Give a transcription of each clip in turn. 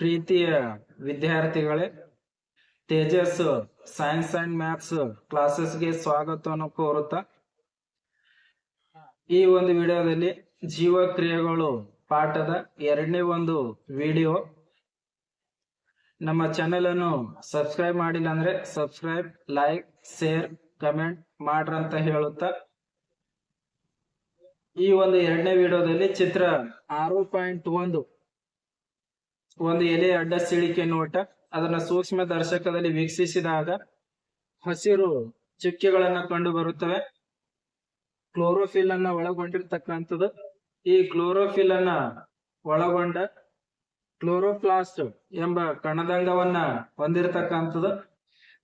ಪ್ರೀತಿಯ ವಿದ್ಯಾರ್ಥಿಗಳೇ, Tejas science and maths ಕ್ಲಾಸಸ್ಗೆ ಸ್ವಾಗತವನ್ನು ಕೋರುತ್ತಾ, ಈ ಒಂದು ವಿಡಿಯೋದಲ್ಲಿ ಜೀವಕ್ರಿಯೆಗಳು ಪಾಠದ ಎರಡನೇ ಒಂದು ವಿಡಿಯೋ. ನಮ್ಮ ಚಾನೆಲ್ ಅನ್ನು ಸಬ್ಸ್ಕ್ರೈಬ್ ಮಾಡಿಲ್ಲ ಅಂದ್ರೆ ಸಬ್ಸ್ಕ್ರೈಬ್, ಲೈಕ್, ಶೇರ್, ಕಮೆಂಟ್ ಮಾಡ್ರಂತ ಹೇಳುತ್ತಾ, ಈ ಒಂದು ಎರಡನೇ ವಿಡಿಯೋದಲ್ಲಿ ಚಿತ್ರ ಆರು ಪಾಯಿಂಟ್ ಒಂದು ಒಂದು ಎಲೆ ಅಡ್ಡ ಸಿಳಿಕೆ ನೋಟ, ಅದನ್ನ ಸೂಕ್ಷ್ಮ ದರ್ಶಕದಲ್ಲಿ ವೀಕ್ಷಿಸಿದಾಗ ಹಸಿರು ಚುಕ್ಕೆಗಳನ್ನ ಕಂಡು ಬರುತ್ತವೆ. ಕ್ಲೋರೋಫಿಲ್ ಅನ್ನ ಒಳಗೊಂಡಿರ್ತಕ್ಕಂಥದ್ದು. ಈ ಕ್ಲೋರೋಫಿಲ್ ಅನ್ನ ಒಳಗೊಂಡ ಕ್ಲೋರೋಪ್ಲಾಸ್ಟ್ ಎಂಬ ಕಣದಂಗವನ್ನ ಹೊಂದಿರತಕ್ಕಂಥದ್ದು.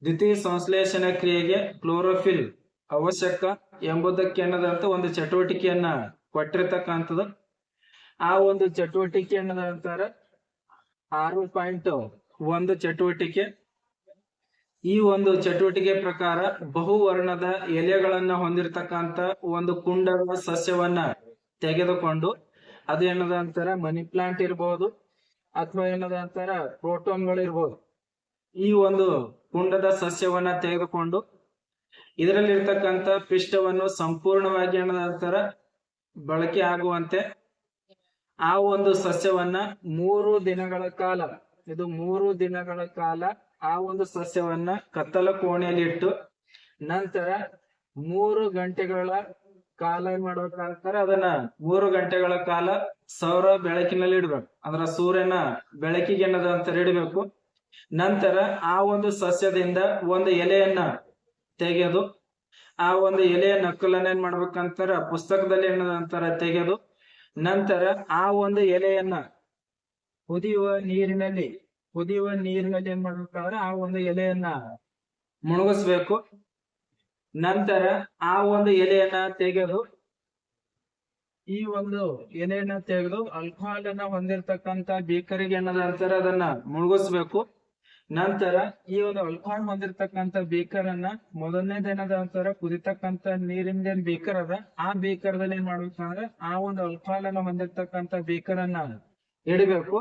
ದ್ವಿತೀಯ ಸಂಶ್ಲೇಷಣ ಕ್ರಿಯೆಗೆ ಕ್ಲೋರೋಫಿಲ್ ಅವಶ್ಯಕ ಎಂಬುದಕ್ಕೆನ್ನದಂತ ಒಂದು ಚಟುವಟಿಕೆಯನ್ನ ಕೊಟ್ಟಿರ್ತಕ್ಕಂಥದ್ದು. ಆ ಒಂದು ಚಟುವಟಿಕೆ ಅನ್ನದಂತಾರ ಆರು ಪಾಯಿಂಟ್ ಒಂದು ಚಟುವಟಿಕೆ. ಈ ಒಂದು ಚಟುವಟಿಕೆ ಪ್ರಕಾರ ಬಹುವರ್ಣದ ಎಲೆಗಳನ್ನ ಹೊಂದಿರತಕ್ಕಂತ ಒಂದು ಕುಂಡದ ಸಸ್ಯವನ್ನ ತೆಗೆದುಕೊಂಡು ಅದು ಏನದ ಅಂತಾರ ಮನಿ ಪ್ಲಾಂಟ್ ಇರ್ಬೋದು ಅಥವಾ ಏನದ ಅಂತಾರ ಪ್ರೋಟೋನ್ಗಳು ಇರ್ಬೋದು. ಈ ಒಂದು ಕುಂಡದ ಸಸ್ಯವನ್ನ ತೆಗೆದುಕೊಂಡು ಇದರಲ್ಲಿರ್ತಕ್ಕಂಥ ಪಿಷ್ಟವನ್ನು ಸಂಪೂರ್ಣವಾಗಿ ಏನದ ಅಂತಾರ ಬಳಕೆ ಆಗುವಂತೆ ಆ ಒಂದು ಸಸ್ಯವನ್ನ ಮೂರು ದಿನಗಳ ಕಾಲ, ಇದು ಮೂರು ದಿನಗಳ ಕಾಲ ಆ ಒಂದು ಸಸ್ಯವನ್ನ ಕತ್ತಲ ಕೋಣೆಯಲ್ಲಿ ಇಟ್ಟು ನಂತರ ಮೂರು ಗಂಟೆಗಳ ಕಾಲ ಏನ್ ಮಾಡ್ಬೇಕಾಗ್ತಾರೆ ಅದನ್ನ ಮೂರು ಗಂಟೆಗಳ ಕಾಲ ಸೌರ ಬೆಳಕಿನಲ್ಲಿ ಇಡ್ಬೇಕು. ಅಂದ್ರ ಸೂರ್ಯನ ಬೆಳಕಿಗೆ ಏನದ ಅಂತ ಇಡಬೇಕು. ನಂತರ ಆ ಒಂದು ಸಸ್ಯದಿಂದ ಒಂದು ಎಲೆಯನ್ನ ತೆಗೆದು, ಆ ಒಂದು ಎಲೆಯ ನಕಲನ್ನ ಏನ್ ಮಾಡ್ಬೇಕಂತಾರ ಪುಸ್ತಕದಲ್ಲಿ ಏನದ ಅಂತಾರ, ತೆಗೆದು ನಂತರ ಆ ಒಂದು ಎಲೆಯನ್ನ ಕುದಿಯುವ ನೀರಿನಲ್ಲಿ ಕುದಿಯುವ ನೀರಿನಲ್ಲಿ ಏನ್ ಮಾಡ್ಬೇಕಂದ್ರೆ ಆ ಒಂದು ಎಲೆಯನ್ನ ಮುಣಗಿಸ್ಬೇಕು ನಂತರ ಆ ಒಂದು ಎಲೆಯನ್ನ ತೆಗೆದು, ಈ ಒಂದು ಎಲೆಯನ್ನ ತೆಗೆದು ಅಲ್ಕೋಹಾಲ್ ಅನ್ನ ಹೊಂದಿರತಕ್ಕಂತ ಬೀಕರಿಗೆ ಏನದ ಅದನ್ನ ಮುಳುಗಿಸ್ಬೇಕು. ನಂತರ ಈ ಒಂದು ಅಲ್ಕೋಹಾಲ್ ಹೊಂದಿರತಕ್ಕಂತ ಬೀಕರ್ ಅನ್ನ ಮೊದಲನೇದೇನದ ಅಂತಾರ ಕುದಿತಕ್ಕಂತ ನೀರಿಂದ ಏನ್ ಬೀಕರ್ ಅದ? ಆ ಬೀಕರ್ದಲ್ಲಿ ಏನ್ ಮಾಡ್ಬೇಕಂದ್ರೆ ಆ ಒಂದು ಅಲ್ಕೋಹಾಲ್ ಅನ್ನ ಹೊಂದಿರತಕ್ಕಂತ ಬೀಕರ್ ಅನ್ನ ಇಡಬೇಕು.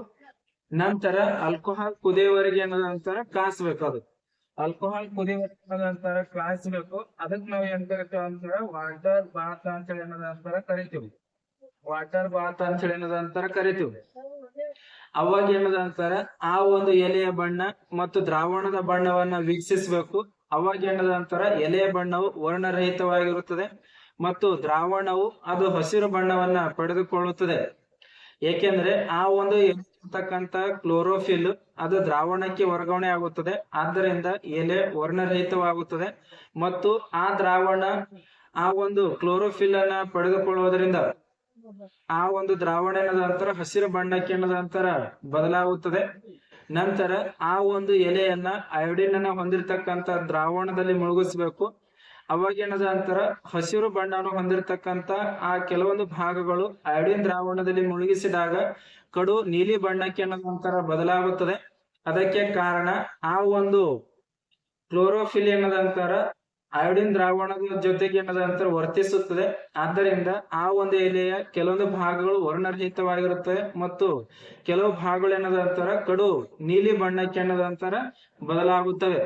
ನಂತರ ಅಲ್ಕೋಹಾಲ್ ಕುದಿಯವರೆಗೆ ಏನದ ಅಂತಾರ ಕಾಸ್ಬೇಕು ಅದು. ಅಲ್ಕೋಹಾಲ್ ಕುದಿಯವರೆಗೆ ಅಂತಾರ ಕಾಯಿಸ್ಬೇಕು ಅದಕ್ಕೆ ನಾವ್ ಏನ್ ಕರಿತೀವಿ ಅಂತಾರ ವಾಟರ್ ಬಾತ್ ಅಂತ ಹೇಳಿ ಏನದ ಅಂತಾರ ಕರಿತೀವಿ. ವಾಟರ್ ಬಾತ್ ಅಂತ ಹೇಳಿ ಏನದ ಅಂತಾರ ಕರಿತೀವಿ. ಅವಾಗ ಏನದ ಅಂತಾರ? ಆ ಒಂದು ಎಲೆಯ ಬಣ್ಣ ಮತ್ತು ದ್ರಾವಣದ ಬಣ್ಣವನ್ನ ವೀಕ್ಷಿಸಬೇಕು. ಅವಾಗ ಏನದ ಅಂತಾರ? ಎಲೆಯ ಬಣ್ಣವು ವರ್ಣರಹಿತವಾಗಿರುತ್ತದೆ ಮತ್ತು ದ್ರಾವಣವು ಅದು ಹಸಿರು ಬಣ್ಣವನ್ನ ಪಡೆದುಕೊಳ್ಳುತ್ತದೆ. ಏಕೆಂದ್ರೆ ಆ ಒಂದು ಇರ್ತಕ್ಕಂತ ಕ್ಲೋರೋಫಿಲ್ ಅದು ದ್ರಾವಣಕ್ಕೆ ವರ್ಗಾವಣೆ ಆಗುತ್ತದೆ. ಆದ್ದರಿಂದ ಎಲೆ ವರ್ಣರಹಿತವಾಗುತ್ತದೆ ಮತ್ತು ಆ ದ್ರಾವಣ ಆ ಒಂದು ಕ್ಲೋರೋಫಿಲ್ ಅನ್ನ ಪಡೆದುಕೊಳ್ಳುವುದರಿಂದ ಆ ಒಂದು ದ್ರಾವಣ ಏನದ ಅಂತರ? ಹಸಿರು ಬಣ್ಣಕ್ಕೆ ಏನದ ಅಂತರ? ಬದಲಾಗುತ್ತದೆ. ನಂತರ ಆ ಒಂದು ಎಲೆಯನ್ನ ಅಯೋಡಿನ್ ಅನ್ನ ಹೊಂದಿರತಕ್ಕಂತ ದ್ರಾವಣದಲ್ಲಿ ಮುಳುಗಿಸ್ಬೇಕು. ಅವಾಗ ಏನದ ಅಂತರ? ಹಸಿರು ಬಣ್ಣವನ್ನು ಹೊಂದಿರತಕ್ಕಂತ ಆ ಕೆಲವೊಂದು ಭಾಗಗಳು ಅಯೋಡಿನ್ ದ್ರಾವಣದಲ್ಲಿ ಮುಳುಗಿಸಿದಾಗ ಕಡು ನೀಲಿ ಬಣ್ಣಕ್ಕೆ ಏನದ ಬದಲಾಗುತ್ತದೆ. ಅದಕ್ಕೆ ಕಾರಣ ಆ ಒಂದು ಕ್ಲೋರೋಫಿಲ್ ಏನದ ಅಂತಾರ? ಅಯೋಡಿನ್ ದ್ರಾವಣದ ಜೊತೆಗೆ ಏನದಂತರ ವರ್ತಿಸುತ್ತದೆ. ಆದ್ದರಿಂದ ಆ ಒಂದು ಎಲೆಯ ಕೆಲವೊಂದು ಭಾಗಗಳು ವರ್ಣರಹಿತವಾಗಿರುತ್ತವೆ ಮತ್ತು ಕೆಲವು ಭಾಗಗಳು ಏನದ ಅಂತಾರ ಕಡು ನೀಲಿ ಬಣ್ಣಕ್ಕೆ ಏನದ ಅಂತರ ಬದಲಾಗುತ್ತವೆ.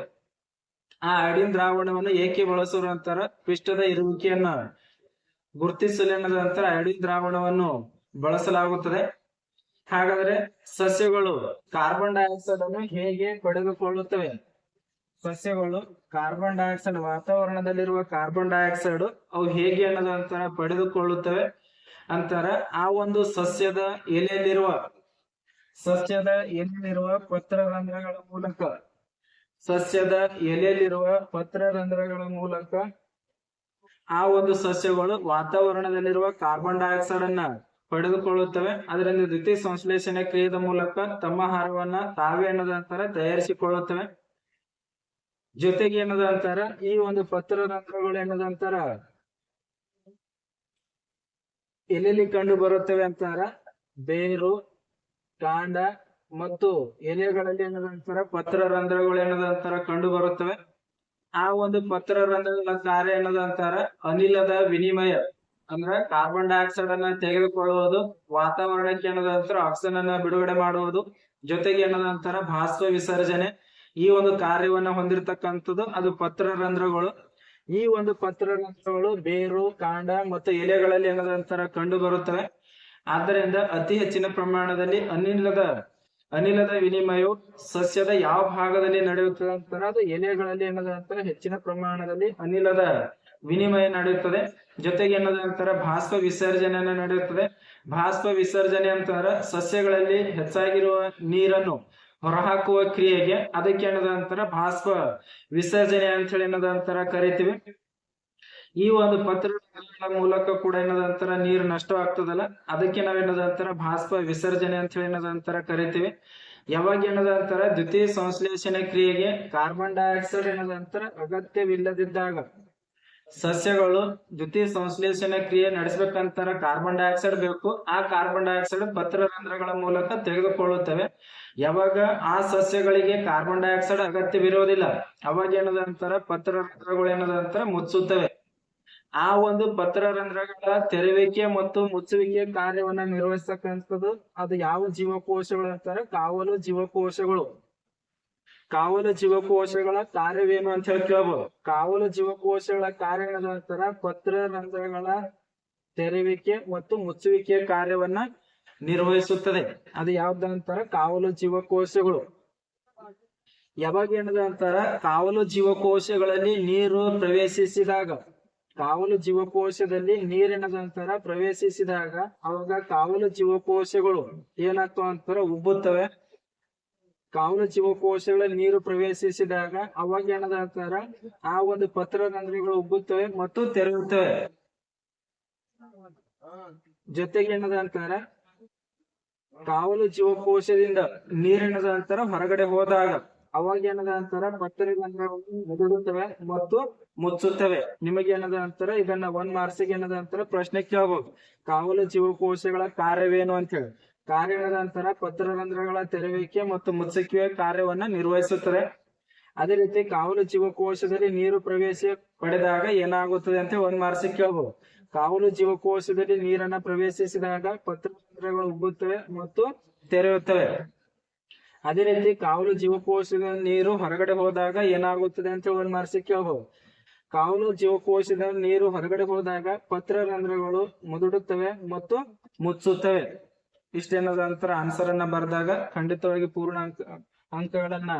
ಆ ಅಯೋಡಿನ್ ದ್ರಾವಣವನ್ನು ಏಕೆ ಬಳಸುವ ಅಂತಾರ ಪಿಷ್ಟದ ಇರುವಿಕೆಯನ್ನ ಗುರುತಿಸಲು ಏನದ ಅಂತರ ಅಯೋಡಿನ್ ದ್ರಾವಣವನ್ನು ಬಳಸಲಾಗುತ್ತದೆ. ಹಾಗಾದ್ರೆ ಸಸ್ಯಗಳು ಕಾರ್ಬನ್ ಡೈಆಕ್ಸೈಡ್ ಅನ್ನು ಹೇಗೆ ಪಡೆದುಕೊಳ್ಳುತ್ತವೆ? ಸಸ್ಯಗಳು ಕಾರ್ಬನ್ ಡೈಆಕ್ಸೈಡ್ ವಾತಾವರಣದಲ್ಲಿರುವ ಕಾರ್ಬನ್ ಡೈಆಕ್ಸೈಡ್ ಅವು ಹೇಗೆ ಅನ್ನೋದು ಅಂತರ ಪಡೆದುಕೊಳ್ಳುತ್ತವೆ ಅಂತಾರ. ಆ ಒಂದು ಸಸ್ಯದ ಎಲೆಯಲ್ಲಿರುವ ಸಸ್ಯದ ಎಲೆಯಲ್ಲಿರುವ ಪತ್ರ ರಂಧ್ರಗಳ ಮೂಲಕ, ಸಸ್ಯದ ಎಲೆಯಲ್ಲಿರುವ ಪತ್ರ ರಂಧ್ರಗಳ ಮೂಲಕ ಆ ಒಂದು ಸಸ್ಯಗಳು ವಾತಾವರಣದಲ್ಲಿರುವ ಕಾರ್ಬನ್ ಡೈಆಕ್ಸೈಡ್ ಅನ್ನ ಪಡೆದುಕೊಳ್ಳುತ್ತವೆ. ಅದರಿಂದ ದ್ವಿತೀಯ ಸಂಶ್ಲೇಷಣೆ ಕ್ರಿಯೆಯ ಮೂಲಕ ತಮ್ಮ ಆಹಾರವನ್ನ ತಾವೇ ಅನ್ನೋದಂತರ ತಯಾರಿಸಿಕೊಳ್ಳುತ್ತವೆ. ಜೊತೆಗೆ ಏನದ ಅಂತಾರ? ಈ ಒಂದು ಪತ್ರ ರಂಧ್ರಗಳು ಏನದ ಅಂತಾರ? ಎಲ್ಲೆಲ್ಲಿ ಕಂಡು ಬರುತ್ತವೆ ಅಂತಾರ? ಬೇರು, ಕಾಂಡ ಮತ್ತು ಎಲೆಗಳಲ್ಲಿ ಏನದ ಅಂತಾರ? ಪತ್ರರಂಧ್ರಗಳು ಏನದ ಅಂತಾರ? ಕಂಡು ಬರುತ್ತವೆ. ಆ ಒಂದು ಪತ್ರ ರಂಧ್ರಗಳ ಕಾರ್ಯ ಏನದ ಅಂತಾರ? ಅನಿಲದ ವಿನಿಮಯ, ಅಂದ್ರ ಕಾರ್ಬನ್ ಡೈಆಕ್ಸೈಡ್ ಅನ್ನ ತೆಗೆದುಕೊಳ್ಳುವುದು, ವಾತಾವರಣಕ್ಕೆ ಏನದ ಅಂತಾರ? ಆಕ್ಸಿಜನ್ ಅನ್ನ ಬಿಡುಗಡೆ ಮಾಡುವುದು. ಜೊತೆಗೆ ಏನದ ಅಂತಾರ? ಭಾಸ್ವ ವಿಸರ್ಜನೆ. ಈ ಒಂದು ಕಾರ್ಯವನ್ನ ಹೊಂದಿರತಕ್ಕಂಥದ್ದು ಅದು ಪತ್ರರಂಧ್ರಗಳು. ಈ ಒಂದು ಪತ್ರರಂಧ್ರಗಳು ಬೇರು, ಕಾಂಡ ಮತ್ತು ಎಲೆಗಳಲ್ಲಿ ಏನದ ಅಂತಾರ ಕಂಡು ಬರುತ್ತವೆ. ಆದ್ದರಿಂದ ಅತಿ ಹೆಚ್ಚಿನ ಪ್ರಮಾಣದಲ್ಲಿ ಅನಿಲದ ಅನಿಲದ ವಿನಿಮಯವು ಸಸ್ಯದ ಯಾವ ಭಾಗದಲ್ಲಿ ನಡೆಯುತ್ತದೆ ಅಂತಾರ ಅದು ಎಲೆಗಳಲ್ಲಿ ಏನದ ಅಂತಾರ ಹೆಚ್ಚಿನ ಪ್ರಮಾಣದಲ್ಲಿ ಅನಿಲದ ವಿನಿಮಯ ನಡೆಯುತ್ತದೆ. ಜೊತೆಗೆ ಏನದ ಅಂತಾರ ಭಾಸ್ವ ವಿಸರ್ಜನೆ ನಡೆಯುತ್ತದೆ. ಭಾಸ್ವ ವಿಸರ್ಜನೆ ಅಂತಾರ ಸಸ್ಯಗಳಲ್ಲಿ ಹೆಚ್ಚಾಗಿರುವ ನೀರನ್ನು ಹೊರಹಾಕುವ ಕ್ರಿಯೆಗೆ ಅದಕ್ಕೆ ಏನದ ಅಂತಾರ ಭಾಸ್ವ ವಿಸರ್ಜನೆ ಅಂತ ಹೇಳಿ ಏನದ ಅಂತಾರ ಕರಿತೀವಿ. ಈ ಒಂದು ಪತ್ರ ಮೂಲಕ ಕೂಡ ಏನದ ಅಂತಾರ ನೀರು ನಷ್ಟವಾಗ್ತದಲ್ಲ, ಅದಕ್ಕೆ ನಾವೇನದ ಅಂತಾರ ಭಾಸ್ವ ವಿಸರ್ಜನೆ ಅಂತ ಹೇಳಿ ಏನದ ಅಂತಾರ ಕರಿತೀವಿ. ಯಾವಾಗ ಏನದ ಅಂತಾರ? ದ್ವಿತೀಯ ಸಂಶ್ಲೇಷಣೆ ಕ್ರಿಯೆಗೆ ಕಾರ್ಬನ್ ಡೈಆಕ್ಸೈಡ್ ಏನದ ಅಂತಾರ ಅಗತ್ಯವಿಲ್ಲದಿದ್ದಾಗ. ಸಸ್ಯಗಳು ದ್ವಿತೀಯ ಸಂಶ್ಲೇಷಣೆ ಕ್ರಿಯೆ ನಡೆಸಬೇಕಂತಾರ ಕಾರ್ಬನ್ ಡೈಆಕ್ಸೈಡ್ ಬೇಕು. ಆ ಕಾರ್ಬನ್ ಡೈಆಕ್ಸೈಡ್ ಪತ್ರರಂಧ್ರಗಳ ಮೂಲಕ ತೆಗೆದುಕೊಳ್ಳುತ್ತವೆ. ಯಾವಾಗ ಆ ಸಸ್ಯಗಳಿಗೆ ಕಾರ್ಬನ್ ಡೈಆಕ್ಸೈಡ್ ಅಗತ್ಯವಿರೋದಿಲ್ಲ ಅವಾಗ ಏನದ ಅಂತಾರ ಪತ್ರರಂಧ್ರಗಳು ಏನದ ಅಂತಾರ ಮುಚ್ಚುತ್ತವೆ. ಆ ಒಂದು ಪತ್ರರಂಧ್ರಗಳ ತೆರವಿಕೆ ಮತ್ತು ಮುಚ್ಚುವಿಕೆ ಕಾರ್ಯವನ್ನ ನಿರ್ವಹಿಸತಕ್ಕಂಥದ್ದು ಅದು ಯಾವ ಜೀವಕೋಶಗಳು ಅಂತಾರೆ? ಕಾವಲು ಜೀವಕೋಶಗಳು. ಕಾವಲು ಜೀವಕೋಶಗಳ ಕಾರ್ಯವೇನು ಅಂತ ಹೇಳಿ ಕೇಳ್ಬೋದು. ಕಾವಲು ಜೀವಕೋಶಗಳ ಕಾರ್ಯ ಏನದ ಅಂತಾರ ಪತ್ರರಂಧ್ರಗಳ ತೆರವಿಕೆ ಮತ್ತು ಮುಚ್ಚುವಿಕೆ ಕಾರ್ಯವನ್ನ ನಿರ್ವಹಿಸುತ್ತದೆ. ಅದು ಯಾವ್ದಂತಾರ ಕಾವಲು ಜೀವಕೋಶಗಳು. ಯಾವಾಗ ಏನದ ಅಂತಾರ? ಕಾವಲು ಜೀವಕೋಶಗಳಲ್ಲಿ ನೀರು ಪ್ರವೇಶಿಸಿದಾಗ. ಕಾವಲು ಜೀವಕೋಶದಲ್ಲಿ ನೀರಿನದ ಅಂತಾರ? ಪ್ರವೇಶಿಸಿದಾಗ. ಅವಾಗ ಕಾವಲು ಜೀವಕೋಶಗಳು ಏನಾಗ್ತಾವ ಅಂತಾರ? ಉಬ್ಬುತ್ತವೆ. ಕಾವಲು ಜೀವಕೋಶಗಳಲ್ಲಿ ನೀರು ಪ್ರವೇಶಿಸಿದಾಗ ಅವಾಗ ಏನದ ಅಂತಾರ? ಆ ಒಂದು ಪತ್ರರಂಧ್ರಗಳು ಉಬ್ಬುತ್ತವೆ ಮತ್ತು ತೆರೆಯುತ್ತವೆ. ಜೊತೆಗೆ ಏನದ ಅಂತಾರ? ಕಾವಲು ಜೀವಕೋಶದಿಂದ ನೀರಿನದ ನಂತರ ಹೊರಗಡೆ ಹೋದಾಗ ಅವಾಗ ಏನದ ಅಂತಾರ ಪತ್ರರಂಧ್ರಗಳು ಮುದುಡುತ್ತವೆ ಮತ್ತು ಮುಚ್ಚುತ್ತವೆ. ನಿಮಗೆ ಏನದ ನಂತರ ಇದನ್ನ ಒಂದ್ ಮಾರ್ಸಿಗೆ ಏನದ ನಂತರ ಪ್ರಶ್ನೆ ಕೇಳಬಹುದು ಕಾವಲು ಜೀವಕೋಶಗಳ ಕಾರ್ಯವೇನು ಅಂತ ಹೇಳಿ ಕಾರ್ಯ ನಂತರ ಪತ್ರ ಪತ್ರರಂಧ್ರಗಳ ತೆರವಿಕೆ ಮತ್ತು ಮುಚ್ಚಿಕೆಯ ಕಾರ್ಯವನ್ನ ನಿರ್ವಹಿಸುತ್ತದೆ. ಅದೇ ರೀತಿ ಕಾವಲು ಜೀವಕೋಶದಲ್ಲಿ ನೀರು ಪ್ರವೇಶ ಪಡೆದಾಗ ಏನಾಗುತ್ತದೆ ಅಂತ ಒಂದ್ ಮಾರ್ಸಿ ಕೇಳಬಹುದು ಕಾವಲು ಜೀವಕೋಶದಲ್ಲಿ ನೀರನ್ನ ಪ್ರವೇಶಿಸಿದಾಗ ಪತ್ರಗಳು ಉಬ್ಬುತ್ತವೆ ಮತ್ತು ತೆರೆಯುತ್ತವೆ. ಅದೇ ರೀತಿ ಕಾವಲು ಜೀವಕೋಶದ ನೀರು ಹೊರಗಡೆ ಹೋದಾಗ ಏನಾಗುತ್ತದೆ ಅಂತ ಒಂದ್ ಮಾರ್ಸಿ ಕೇಳಬಹುದು ಕಾವಲು ಜೀವಕೋಶದ ನೀರು ಹೊರಗಡೆ ಹೋದಾಗ ಪತ್ರರಂಧ್ರಗಳು ಮುದುಡುತ್ತವೆ ಮತ್ತು ಮುಚ್ಚುತ್ತವೆ. ಇಷ್ಟೇನಾದ ನಂತರ ಆನ್ಸರ್ ಅನ್ನ ಬರೆದಾಗ ಖಂಡಿತವಾಗಿ ಪೂರ್ಣ ಅಂಕ ಅಂಕಗಳನ್ನ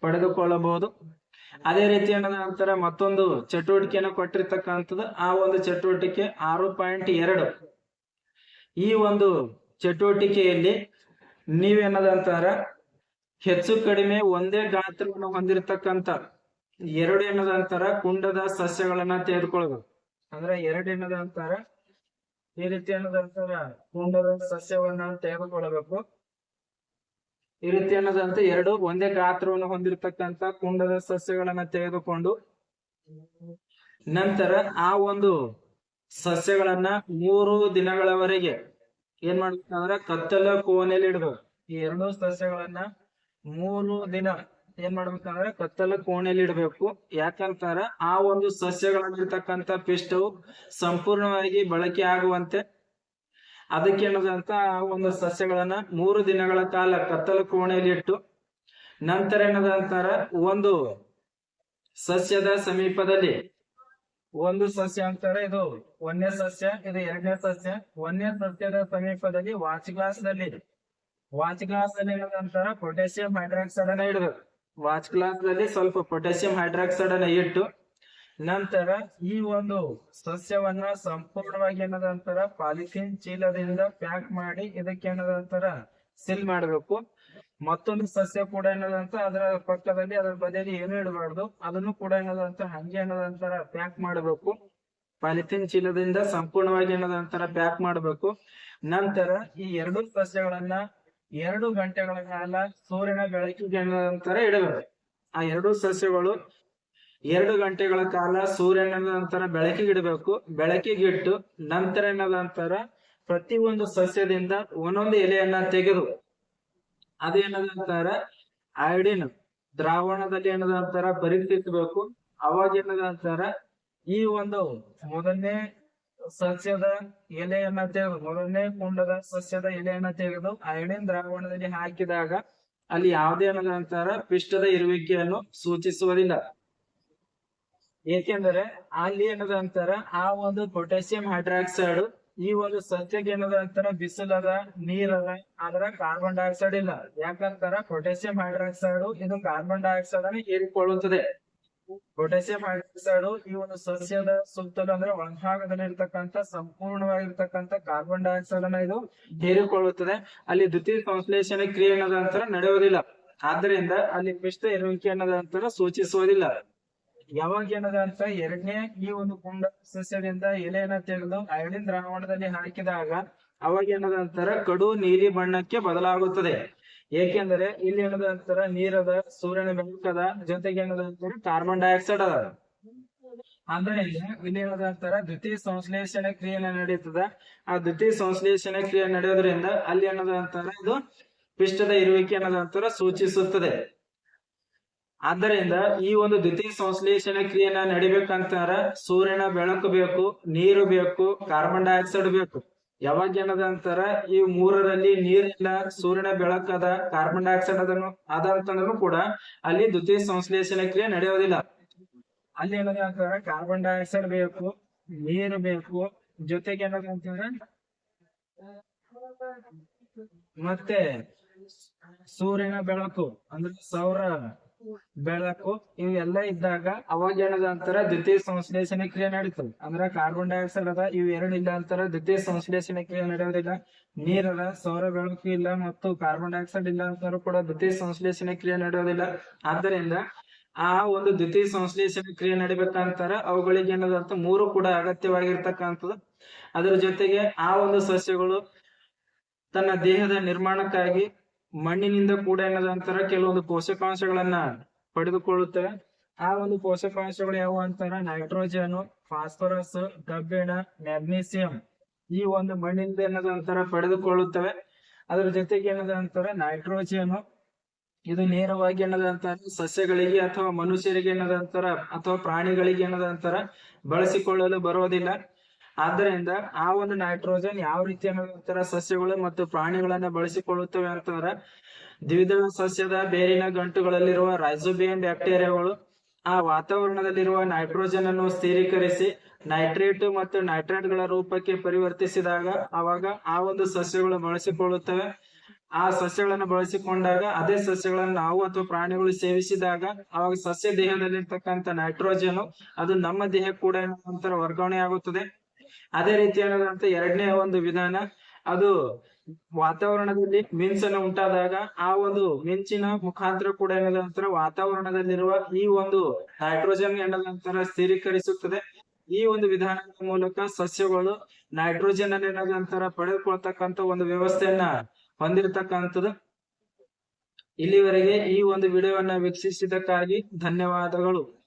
ಪಡೆದುಕೊಳ್ಳಬಹುದು. ಅದೇ ರೀತಿ ಏನದ ಅಂತರ, ಮತ್ತೊಂದು ಚಟುವಟಿಕೆಯನ್ನ ಕೊಟ್ಟಿರ್ತಕ್ಕಂಥದ್ದು, ಆ ಒಂದು ಚಟುವಟಿಕೆ ಆರು ಪಾಯಿಂಟ್ ಎರಡು. ಈ ಒಂದು ಚಟುವಟಿಕೆಯಲ್ಲಿ ನೀವೇನದ ಅಂತಾರ, ಹೆಚ್ಚು ಕಡಿಮೆ ಒಂದೇ ಗಾತ್ರವನ್ನು ಹೊಂದಿರತಕ್ಕಂತ ಎರಡು ಏನದ ಅಂತಾರ, ಕುಂಡದ ಸಸ್ಯಗಳನ್ನ ತೆಗೆದುಕೊಳ್ಬೇಕು ಅಂದ್ರೆ ಎರಡು ಏನದ ಅಂತಾರ, ಈ ರೀತಿ ಏನದ ಅಂತಾರ, ಕುಂಡದ ಸಸ್ಯವನ್ನ ತೆಗೆದುಕೊಳ್ಳಬೇಕು. ಈ ರೀತಿ ಅನ್ನೋದಂತ ಎರಡು. ಒಂದೇ ಗಾತ್ರವನ್ನು ಹೊಂದಿರತಕ್ಕಂತ ಕುಂಡದ ಸಸ್ಯಗಳನ್ನ ತೆಗೆದುಕೊಂಡು, ನಂತರ ಆ ಒಂದು ಸಸ್ಯಗಳನ್ನ ಮೂರು ದಿನಗಳವರೆಗೆ ಏನ್ ಮಾಡ್ಬೇಕಂದ್ರ ಕತ್ತಲ ಕೋಣೆಯಲ್ಲಿ ಇಡ್ಬೇಕು. ಈ ಎರಡು ಸಸ್ಯಗಳನ್ನ ಮೂರು ದಿನ ಏನ್ ಮಾಡ್ಬೇಕಂದ್ರೆ ಕತ್ತಲ ಕೋಣೆಯಲ್ಲಿ ಇಡಬೇಕು. ಯಾಕಂತಾರ ಆ ಒಂದು ಸಸ್ಯಗಳಲ್ಲಿರ್ತಕ್ಕಂಥ ಪಿಷ್ಟವು ಸಂಪೂರ್ಣವಾಗಿ ಬಳಕೆ ಆಗುವಂತೆ ಅದಕ್ಕೆ ಏನದಂತ ಒಂದು ಸಸ್ಯಗಳನ್ನ ಮೂರು ದಿನಗಳ ಕಾಲ ಕತ್ತಲು ಕೋಣೆಯಲ್ಲಿ ಇಟ್ಟು ನಂತರ ಏನದಂತಾರ ಒಂದು ಸಸ್ಯದ ಸಮೀಪದಲ್ಲಿ ಒಂದು ಸಸ್ಯ ಅಂತಾರೆ ಇದು ಒಂದನೇ ಸಸ್ಯ, ಇದು ಎರಡನೇ ಸಸ್ಯ. ಒಂದನೇ ಸಸ್ಯದ ಸಮೀಪದಲ್ಲಿ ವಾಚ್ ಗ್ಲಾಸ್ ದಲ್ಲಿ ವಾಚ್ ಗ್ಲಾಸ್ ದಲ್ಲಿ ಏನಂತಾರ ಪೊಟ್ಯಾಸಿಯಂ ಹೈಡ್ರಾಕ್ಸೈಡ್ ಅನ್ನ ಇಡಬೇಕು ವಾಚ್ ಗ್ಲಾಸ್ ದಲ್ಲಿ ಸ್ವಲ್ಪ ಪೊಟ್ಯಾಸಿಯಂ ಹೈಡ್ರಾಕ್ಸೈಡ್ ಅನ್ನ ಇಟ್ಟು ನಂತರ ಈ ಒಂದು ಸಸ್ಯವನ್ನ ಸಂಪೂರ್ಣವಾಗಿ ಏನದಂತಾರ ಪಾಲಿಥೀನ್ ಚೀಲದಿಂದ ಪ್ಯಾಕ್ ಮಾಡಿ ಇದಕ್ಕೆ ಏನದಂತಾರ ಸಿಲ್ ಮಾಡಬೇಕು. ಮತ್ತೊಂದು ಸಸ್ಯ ಕೂಡ ಏನದಂತ ಅದರ ಪಕ್ಕದಲ್ಲಿ, ಅದರ ಬದಿಯಲ್ಲಿ ಏನು ಇಡಬಾರ್ದು. ಅದನ್ನು ಕೂಡ ಏನದಂತ ಹಂಗೆ ಏನದಂತಾರ ಪ್ಯಾಕ್ ಮಾಡಬೇಕು. ಪಾಲಿಥೀನ್ ಚೀಲದಿಂದ ಸಂಪೂರ್ಣವಾಗಿ ಏನದಂತಾರ ಪ್ಯಾಕ್ ಮಾಡಬೇಕು. ನಂತರ ಈ ಎರಡು ಸಸ್ಯಗಳನ್ನ ಎರಡು ಗಂಟೆಗಳ ಕಾಲ ಸೂರ್ಯನ ಬೆಳಕಿಗೆ ಏನದಂತಾರ ಇಡಬೇಕು. ಆ ಎರಡು ಸಸ್ಯಗಳು ಎರಡು ಗಂಟೆಗಳ ಕಾಲ ಸೂರ್ಯನ ನಂತರ ಬೆಳಕಿಗೆ ಇಡಬೇಕು. ಬೆಳಕಿಗಿಟ್ಟು ನಂತರ ನಂತರ ಪ್ರತಿ ಒಂದು ಸಸ್ಯದಿಂದ ಒಂದೊಂದು ಎಲೆಯನ್ನ ತೆಗೆದು, ಅದೇನದಂತಾರ ಐಡಿನ್ ದ್ರಾವಣದಲ್ಲಿ ಏನದಂತಾರ ಪರಿಸ್ಥಿತಿಬೇಕು ಅವಾಗ ಏನದಂತಾರ ಈ ಒಂದು ಮೊದಲನೇ ಸಸ್ಯದ ಎಲೆಯನ್ನ ತೆಗೆದು, ಮೊದಲನೇ ಕುಂಡದ ಸಸ್ಯದ ಎಲೆಯನ್ನ ತೆಗೆದು ಐಡಿನ್ ದ್ರಾವಣದಲ್ಲಿ ಹಾಕಿದಾಗ ಅಲ್ಲಿ ಯಾವುದೇ ಅಂತಾರ ಪಿಷ್ಟದ ಇರುವಿಕೆಯನ್ನು ಸೂಚಿಸುವುದಿಲ್ಲ. ಏಕೆಂದರೆ ಅಲ್ಲಿ ಏನದ ಅಂತಾರ, ಆ ಒಂದು ಪೊಟ್ಯಾಸಿಯಂ ಹೈಡ್ರಾಕ್ಸೈಡ್, ಈ ಒಂದು ಸಸ್ಯಕ್ಕೆ ಏನದ ಅಂತಾರ, ಬಿಸಿಲದ, ನೀರದ ಆದ್ರ ಕಾರ್ಬನ್ ಡೈಆಕ್ಸೈಡ್ ಇಲ್ಲ. ಯಾಕಂತಾರ, ಪೊಟ್ಯಾಸಿಯಂ ಹೈಡ್ರಾಕ್ಸೈಡ್ ಇದು ಕಾರ್ಬನ್ ಡೈಆಕ್ಸೈಡ್ ಅನ್ನು ಹೀರಿಕೊಳ್ಳುತ್ತದೆ. ಪೊಟ್ಯಾಸಿಯಂ ಹೈಡ್ರಾಕ್ಸೈಡ್ ಈ ಒಂದು ಸಸ್ಯದ ಸುತ್ತಲೂ ಅಂದ್ರೆ ಒಳಭಾಗದಲ್ಲಿ ಇರ್ತಕ್ಕಂಥ, ಸಂಪೂರ್ಣವಾಗಿರ್ತಕ್ಕಂಥ ಕಾರ್ಬನ್ ಡೈಆಕ್ಸೈಡ್ ಅನ್ನ ಇದು ಹೀರಿಕೊಳ್ಳುತ್ತದೆ. ಅಲ್ಲಿ ದ್ವಿತೀಯ ಸಂಶ್ಲೇಷಣೆ ಕ್ರಿಯೆ ಅನ್ನೋದ ಅಂತರ ನಡೆಯುವುದಿಲ್ಲ ಆದ್ರಿಂದ ಅಲ್ಲಿ ಪಿಷ್ಟ ಇರುವಿಕೆ ಅನ್ನೋದ ಅಂತರ, ಸೂಚಿಸುವುದಿಲ್ಲ. ಯಾವಾಗ ಏನದ ಅಂತ ಎರಡನೇ ಈ ಒಂದು ಕುಂಡ ಸಸ್ಯದಿಂದ ಎಲೆಯನ್ನ ತೆಗೆದು ಐಡಿನ್ ದ್ರಾವಣದಲ್ಲಿ ಹಾಕಿದಾಗ ಅವಾಗ ಏನದ ಅಂತರ ಕಡು ನೀಲಿ ಬಣ್ಣಕ್ಕೆ ಬದಲಾಗುತ್ತದೆ. ಏಕೆಂದರೆ ಇಲ್ಲಿ ಏನದ ಅಂತಾರ ನೀರದ ಸೂರ್ಯನ ಬೆಳಕದ ಜೊತೆಗೆ ಏನದ ಅಂತರ ಕಾರ್ಬನ್ ಡೈಆಕ್ಸೈಡ್ ಅದ. ಅಂದ್ರೆ ಇಲ್ಲಿ ಏನದ ಅಂತಾರ ದ್ವಿತೀಯ ಸಂಶ್ಲೇಷಣೆ ಕ್ರಿಯೆ ನಡೀತದ. ಆ ದ್ವಿತೀಯ ಸಂಶ್ಲೇಷಣೆ ಕ್ರಿಯೆ ನಡೆಯೋದ್ರಿಂದ ಅಲ್ಲಿ ಏನದ ಅಂತರ ಇದು ಪಿಷ್ಟದ ಇರುವಿಕೆ ಅನ್ನೋದ ಅಂತಾರ ಸೂಚಿಸುತ್ತದೆ. ಆದ್ದರಿಂದ ಈ ಒಂದು ದ್ವಿತೀಯ ಸಂಶ್ಲೇಷಣ ಕ್ರಿಯೆನ ನಡಿಬೇಕಂತಾರ ಸೂರ್ಯನ ಬೆಳಕು ಬೇಕು, ನೀರು ಬೇಕು, ಕಾರ್ಬನ್ ಡೈಆಕ್ಸೈಡ್ ಬೇಕು. ಯಾವಾಗ ಏನದ ಅಂತಾರ ಈ ಮೂರರಲ್ಲಿ ನೀರಿಲ್ಲ, ಸೂರ್ಯನ ಬೆಳಕದ ಕಾರ್ಬನ್ ಡೈಆಕ್ಸೈಡ್ ಅದನ್ನು ಅದ ಅಂತಂದ್ರೂ ಕೂಡ ಅಲ್ಲಿ ದ್ವಿತೀಯ ಸಂಶ್ಲೇಷಣ ಕ್ರಿಯೆ ನಡೆಯೋದಿಲ್ಲ. ಅಲ್ಲಿ ಏನದ ಅಂತಾರ ಕಾರ್ಬನ್ ಡೈಆಕ್ಸೈಡ್ ಬೇಕು, ನೀರು ಬೇಕು, ಜೊತೆಗೆ ಏನದ ಅಂತಾರ ಮತ್ತೆ ಸೂರ್ಯನ ಬೆಳಕು, ಅಂದ್ರೆ ಸೌರ ಬೆಳಕು ಇವೆಲ್ಲ ಇದ್ದಾಗ ಅವಾಗ ಅಂತಾರ ದ್ವಿತೀಯ ಸಂಶ್ಲೇಷಣೆ ಕ್ರಿಯೆ ನಡೀತದೆ. ಅಂದ್ರ ಕಾರ್ಬನ್ ಡೈಆಕ್ಸೈಡ್ ಅದ, ಇವ್ ಎರಡು ಇಲ್ಲ ಅಂತಾರ ದ್ವಿತೀಯ ಸಂಶ್ಲೇಷಣೆ ಕ್ರಿಯೆ ನಡೆಯೋದಿಲ್ಲ. ನೀರದ ಸೌರ ಬೆಳಕು ಇಲ್ಲ ಮತ್ತು ಕಾರ್ಬನ್ ಡೈಆಕ್ಸೈಡ್ ಇಲ್ಲ ಅಂತಾರು ಕೂಡ ದ್ವಿತೀಯ ಸಂಶ್ಲೇಷಣೆ ಕ್ರಿಯೆ ನಡೆಯೋದಿಲ್ಲ. ಆದ್ದರಿಂದ ಆ ಒಂದು ದ್ವಿತೀಯ ಸಂಶ್ಲೇಷಣೆ ಕ್ರಿಯೆ ನಡಿಬೇಕಂತಾರ ಅವುಗಳಿಗೆ ಏನದಂತ ಮೂರು ಕೂಡ ಅಗತ್ಯವಾಗಿರ್ತಕ್ಕಂಥದ್ದು. ಅದರ ಜೊತೆಗೆ ಆ ಒಂದು ಸಸ್ಯಗಳು ತನ್ನ ದೇಹದ ನಿರ್ಮಾಣಕ್ಕಾಗಿ ಮಣ್ಣಿನಿಂದ ಕೂಡ ಏನದಂತಾರ ಕೆಲವೊಂದು ಪೋಷಕಾಂಶಗಳನ್ನ ಪಡೆದುಕೊಳ್ಳುತ್ತವೆ ಆ ಒಂದು ಪೋಷಕಾಂಶಗಳು ಯಾವ ಅಂತಾರ? ನೈಟ್ರೋಜನ್ ಫಾಸ್ಫರಸ್ ಕಬ್ಬಿಣ ಮ್ಯಾಗ್ನೀಸಿಯಂ ಈ ಒಂದು ಮಣ್ಣಿನಿಂದ ಏನದಂತಾರ ಪಡೆದುಕೊಳ್ಳುತ್ತವೆ. ಅದರ ಜೊತೆಗೆ ಏನದ ಅಂತಾರ ನೈಟ್ರೋಜನ್ ಇದು ನೇರವಾಗಿ ಏನದಂತಾರ? ಸಸ್ಯಗಳಿಗೆ ಅಥವಾ ಮನುಷ್ಯರಿಗೆ ಏನದಂತಾರ? ಅಥವಾ ಪ್ರಾಣಿಗಳಿಗೆ ಏನದಂತಾರ? ಬಳಸಿಕೊಳ್ಳಲು ಬರೋದಿಲ್ಲ ಆದ್ದರಿಂದ ಆ ಒಂದು ನೈಟ್ರೋಜನ್ ಯಾವ ರೀತಿ ಸಸ್ಯಗಳು ಮತ್ತು ಪ್ರಾಣಿಗಳನ್ನ ಬಳಸಿಕೊಳ್ಳುತ್ತವೆ ಅಂತಂದ್ರ ದ್ವಿದಳ ಸಸ್ಯದ ಬೇರಿನ ಗಂಟುಗಳಲ್ಲಿರುವ ರೈಸೋಬಿಯನ್ ಬ್ಯಾಕ್ಟೀರಿಯಾಗಳು ಆ ವಾತಾವರಣದಲ್ಲಿರುವ ನೈಟ್ರೋಜನ್ ಅನ್ನು ಸ್ಥಿರೀಕರಿಸಿ ನೈಟ್ರೇಟ್ ಮತ್ತು ನೈಟ್ರೇಟ್ಗಳ ರೂಪಕ್ಕೆ ಪರಿವರ್ತಿಸಿದಾಗ ಅವಾಗ ಆ ಒಂದು ಸಸ್ಯಗಳು ಬಳಸಿಕೊಳ್ಳುತ್ತವೆ. ಆ ಸಸ್ಯಗಳನ್ನು ಬಳಸಿಕೊಂಡಾಗ ಅದೇ ಸಸ್ಯಗಳನ್ನು ನಾವು ಅಥವಾ ಪ್ರಾಣಿಗಳು ಸೇವಿಸಿದಾಗ ಅವಾಗ ಸಸ್ಯ ದೇಹದಲ್ಲಿರ್ತಕ್ಕಂಥ ನೈಟ್ರೋಜನ್ ಅದು ನಮ್ಮ ದೇಹ ಕೂಡ ವರ್ಗಾವಣೆ ಆಗುತ್ತದೆ ಅದೇ ರೀತಿ ಏನಾದಂತ ಎರಡನೇ ಒಂದು ವಿಧಾನ, ಅದು ವಾತಾವರಣದಲ್ಲಿ ಮಿಂಚನ್ನು ಉಂಟಾದಾಗ ಆ ಒಂದು ಮಿಂಚಿನ ಮುಖಾಂತರ ಕೂಡ ಏನದಂತರ ವಾತಾವರಣದಲ್ಲಿರುವ ಈ ಒಂದು ನೈಟ್ರೋಜನ್ ಏನದಂತರ ಸ್ಥಿರೀಕರಿಸುತ್ತದೆ. ಈ ಒಂದು ವಿಧಾನದ ಮೂಲಕ ಸಸ್ಯಗಳು ನೈಟ್ರೋಜನ್ ಅನ್ನ ಏನದಂತರ ಪಡೆದುಕೊಳ್ತಕ್ಕಂತ ಒಂದು ವ್ಯವಸ್ಥೆಯನ್ನ ಹೊಂದಿರತಕ್ಕಂಥದ್ದು. ಇಲ್ಲಿವರೆಗೆ ಈ ಒಂದು ವಿಡಿಯೋವನ್ನ ವೀಕ್ಷಿಸಿದ್ದಕ್ಕಾಗಿ ಧನ್ಯವಾದಗಳು.